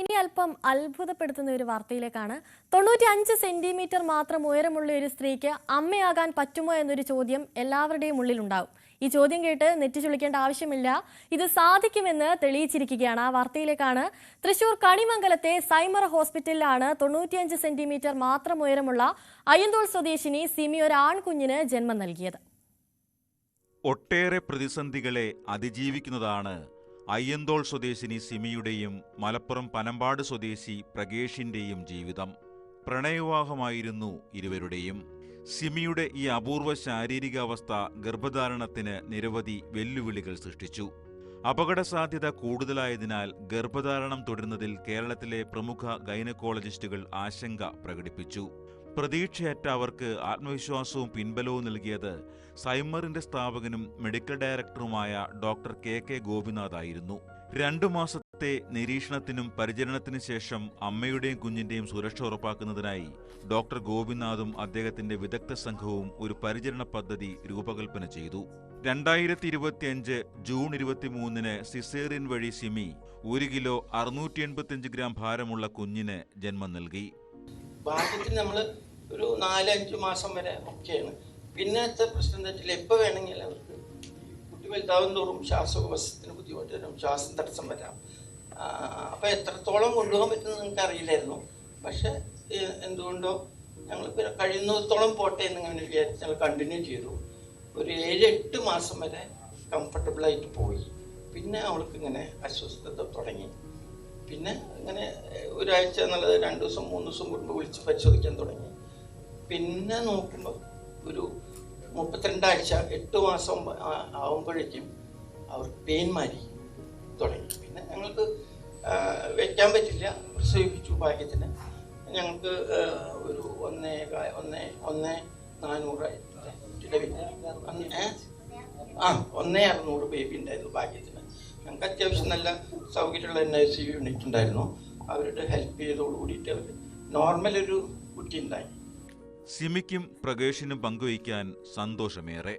ഇനി അല്പം അത്ഭുതപ്പെടുത്തുന്ന ഒരു വാർത്തയിലേക്കാണ്. തൊണ്ണൂറ്റി അഞ്ച് സെന്റിമീറ്റർ മാത്രം ഉയരമുള്ള ഒരു സ്ത്രീക്ക് അമ്മയാകാൻ പറ്റുമോ എന്നൊരു ചോദ്യം എല്ലാവരുടെയും ഉള്ളിലുണ്ടാവും. ഈ ചോദ്യം കേട്ട് നെറ്റി ചുളിക്കേണ്ട ആവശ്യമില്ല. ഇത് സാധിക്കുമെന്ന് തെളിയിച്ചിരിക്കുകയാണ്. ആ വാർത്തയിലേക്കാണ്. തൃശൂർ കണിമംഗലത്തെ സൈമർ ഹോസ്പിറ്റലിലാണ് തൊണ്ണൂറ്റിയഞ്ച് സെന്റിമീറ്റർ മാത്രം ഉയരമുള്ള അയ്യന്തോൾ സ്വദേശിനി സിമി ഒരു ആൺകുഞ്ഞിന് ജന്മം നൽകിയത്. ഒട്ടേറെ പ്രതിസന്ധികളെ അതിജീവിക്കുന്നതാണ് അയ്യന്തോൾ സ്വദേശിനി സിമിയുടെയും മലപ്പുറം പനമ്പാട് സ്വദേശി പ്രകേഷിന്റെയും ജീവിതം. പ്രണയവിവാഹമായിരുന്നു ഇരുവരുടെയും. സിമിയുടെ ഈ അപൂർവ ശാരീരികാവസ്ഥ ഗർഭധാരണത്തിന് നിരവധി വെല്ലുവിളികൾ സൃഷ്ടിച്ചു. അപകട സാധ്യത കൂടുതലായതിനാൽ ഗർഭധാരണം തുടരുന്നതിൽ കേരളത്തിലെ പ്രമുഖ ഗൈനക്കോളജിസ്റ്റുകൾ ആശങ്ക പ്രകടിപ്പിച്ചു. പ്രതീക്ഷയറ്റ അവർക്ക് ആത്മവിശ്വാസവും പിൻബലവും നൽകിയത് സൈമറിന്റെ സ്ഥാപകനും മെഡിക്കൽ ഡയറക്ടറുമായ ഡോക്ടർ കെ കെ ഗോപിനാഥ് ആയിരുന്നു രണ്ടു മാസത്തെ നിരീക്ഷണത്തിനും പരിചരണത്തിനു ശേഷം അമ്മയുടെയും കുഞ്ഞിന്റെയും സുരക്ഷ ഉറപ്പാക്കുന്നതിനായി ഡോക്ടർ ഗോപിനാഥും അദ്ദേഹത്തിന്റെ വിദഗ്ധ സംഘവും ഒരു പരിചരണ പദ്ധതി രൂപകൽപ്പന ചെയ്തു. രണ്ടായിരത്തി ഇരുപത്തിയഞ്ച് ജൂൺ ഇരുപത്തിമൂന്നിന് സിസേറിയൻ വഴി സിമി ഒരു കിലോ അറുന്നൂറ്റി എൺപത്തിയഞ്ച് ഗ്രാം ഭാരമുള്ള കുഞ്ഞിന് ജന്മം നൽകി. ഭാഗ്യത്തിന് നമ്മൾ ഒരു നാലഞ്ച് മാസം വരെ ഒക്കെയാണ് പിന്നത്തെ പ്രശ്നം എന്താ വെച്ചാൽ എപ്പോൾ വേണമെങ്കിൽ അവർക്ക് കുട്ടി വലുതാവും തോറും ശ്വാസോപസത്തിന് ബുദ്ധിമുട്ട് വരും. ശ്വാസം തടസ്സം വരാം. അപ്പോൾ എത്രത്തോളം കൊണ്ടുപോകാൻ പറ്റുമെന്ന് നിങ്ങൾക്ക് അറിയില്ലായിരുന്നു. പക്ഷേ എന്തുകൊണ്ടോ ഞങ്ങൾ കഴിയുന്നിടത്തോളം പോട്ടെ എന്ന് ഇങ്ങനെ വിചാരിച്ച് ഞങ്ങൾ കണ്ടിന്യൂ ചെയ്തു. ഒരു ഏഴ് എട്ട് മാസം വരെ കംഫർട്ടബിളായിട്ട് പോയി. പിന്നെ അവൾക്ക് ഇങ്ങനെ അസ്വസ്ഥത തുടങ്ങി. പിന്നെ അങ്ങനെ ഒരാഴ്ച എന്നുള്ളത് രണ്ട് ദിവസം മൂന്ന് ദിവസം കൂടുമ്പോൾ വിളിച്ച് പരിശോധിക്കാൻ തുടങ്ങി. പിന്നെ നോക്കുമ്പോൾ ഒരു മുപ്പത്തിരണ്ടാഴ്ച എട്ട് മാസം ആകുമ്പോഴേക്കും ആവുമ്പോഴേക്കും അവർ പെയിൻ മാറി തുടങ്ങി. പിന്നെ ഞങ്ങൾക്ക് വയ്ക്കാൻ പറ്റില്ല പ്രസവിപ്പിച്ചു ഭാഗ്യത്തിന്. ഞങ്ങൾക്ക് ഒരു ഒന്നേ ഒന്നേ ഒന്നേ നാനൂറ്? ആ ഒന്നേ അറുന്നൂറ് ബേബി ഉണ്ടായിരുന്നു ഭാഗ്യത്തിന്. ഞങ്ങൾക്ക് അത്യാവശ്യം നല്ല സൗകര്യമുള്ള എൻ ഐ സി യൂണിറ്റ് ഉണ്ടായിരുന്നു. അവരുടെ ഹെൽപ്പ് ചെയ്തോട് കൂടിയിട്ട് അവർ നോർമൽ ഒരു കുട്ടി ഉണ്ടായി. സിമിക്കും പ്രകേഷിനും പങ്കുവയ്ക്കാൻ സന്തോഷമേറെ.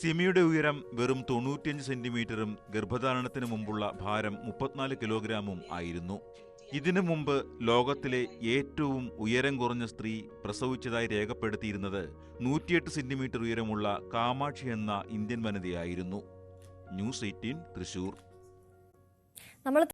സിമിയുടെ ഉയരം വെറും തൊണ്ണൂറ്റിയഞ്ച് സെന്റിമീറ്ററും ഗർഭധാരണത്തിന് മുമ്പുള്ള ഭാരം മുപ്പത്തിനാല് കിലോഗ്രാമും ആയിരുന്നു. ഇതിനു മുമ്പ് ലോകത്തിലെ ഏറ്റവും ഉയരം കുറഞ്ഞ സ്ത്രീ പ്രസവിച്ചതായി രേഖപ്പെടുത്തിയിരുന്നത് നൂറ്റിയെട്ട് സെന്റിമീറ്റർ ഉയരമുള്ള കാമാക്ഷി എന്ന ഇന്ത്യൻ വനിതയായിരുന്നു. News eighteen Thrissur. നമ്മൾ